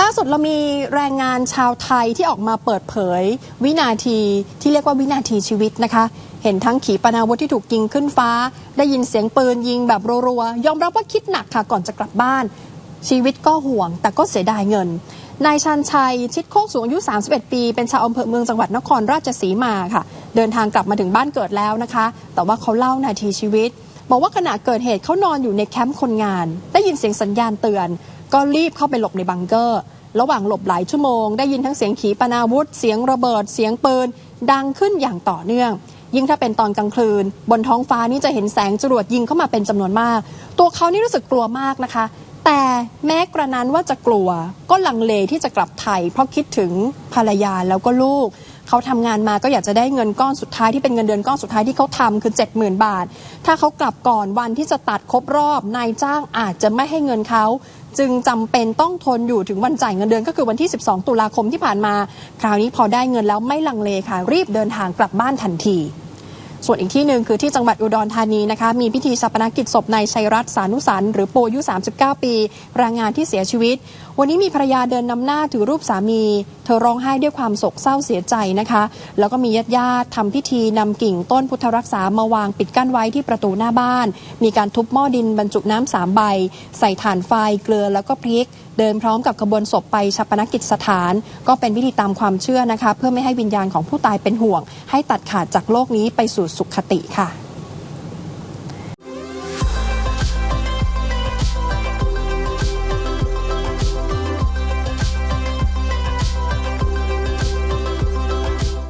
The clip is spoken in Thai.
ล่าสุดเรามีแรงงานชาวไทยที่ออกมาเปิดเผย วินาทีที่เรียกว่าวินาทีชีวิตนะคะ เห็นทั้งขีปนาวุธที่ถูกยิงขึ้นฟ้า ได้ยินเสียงปืนยิงแบบรัวๆ ยอมรับว่าคิดหนักค่ะก่อนจะกลับบ้าน ชีวิตก็ห่วง แต่ก็เสียดายเงิน นายชันชัย ชิดโคกสูงอายุ 31 ปี เป็นชาวอำเภอเมืองจังหวัดนครราชสีมาค่ะ เดินทางกลับมาถึงบ้านเกิดแล้วนะคะ แต่ว่าเขาเล่านาทีชีวิต บอกว่าขณะเกิดเหตุเขานอนอยู่ในแคมป์คนงาน ได้ยินเสียงสัญญาณเตือน ก็รีบเข้าไปหลบในบังเกอร์ ระหว่างหลบหลายชั่วโมง ได้ยินทั้งเสียงขีปนาวุธ เสียงระเบิด เสียงปืน ดังขึ้นอย่างต่อเนื่อง ยิ่งถ้าเป็นตอนกลางคืน บนท้องฟ้านี่จะเห็นแสงจรวดยิงเข้ามาเป็นจำนวนมาก ตัวเขานี่รู้สึกกลัวมากนะคะแต่แม้กระนั้นว่าจะกลัวก็ลังเลที่จะกลับไทย เพราะคิดถึงภรรยาแล้วก็ลูก เขาทำงานมาก็อยากจะได้เงินก้อนสุดท้ายที่เป็นเงินเดือนก้อนสุดท้ายที่เขาทำคือ 70,000 บาท ถ้าเขากลับก่อนวันที่จะตัดครบรอบนายจ้างอาจจะไม่ให้เงินเขาจึงจำเป็นต้องทนอยู่ถึงวันจ่ายเงินเดือนก็คือวันที่ 12 ตุลาคมที่ผ่านมา คราวนี้พอได้เงินแล้วไม่ลังเลค่ะ รีบเดินทางกลับบ้านทันที ส่วนอีกที่หนึ่งคือที่จังหวัดอุดรธานีนะคะ มีพิธีชาปนกิจศพนายชัยรัตน์สานุสันหรือโปอายุ 39 ปีแรงงานที่เสียชีวิตวันนี้มีภรรยาเดินนำหน้าถือรูปสามี เธอร้องไห้ด้วยความโศกเศร้าเสียใจนะคะ แล้วก็มีญาติญาติทำพิธีนำกิ่งต้นพุทธรักษามาวางปิดกั้นไว้ที่ประตูหน้าบ้าน มีการทุบหม้อดินบรรจุน้ำสามใบ ใส่ถ่านไฟเกลือแล้วก็พริก เดินพร้อมกับขบวนศพไปชาปนกิจสถาน ก็เป็นพิธีตามความเชื่อนะคะ เพื่อไม่ให้วิญญาณของผู้ตายเป็นห่วง ให้ตัดขาดจากโลกนี้ไปสู่สุขติค่ะ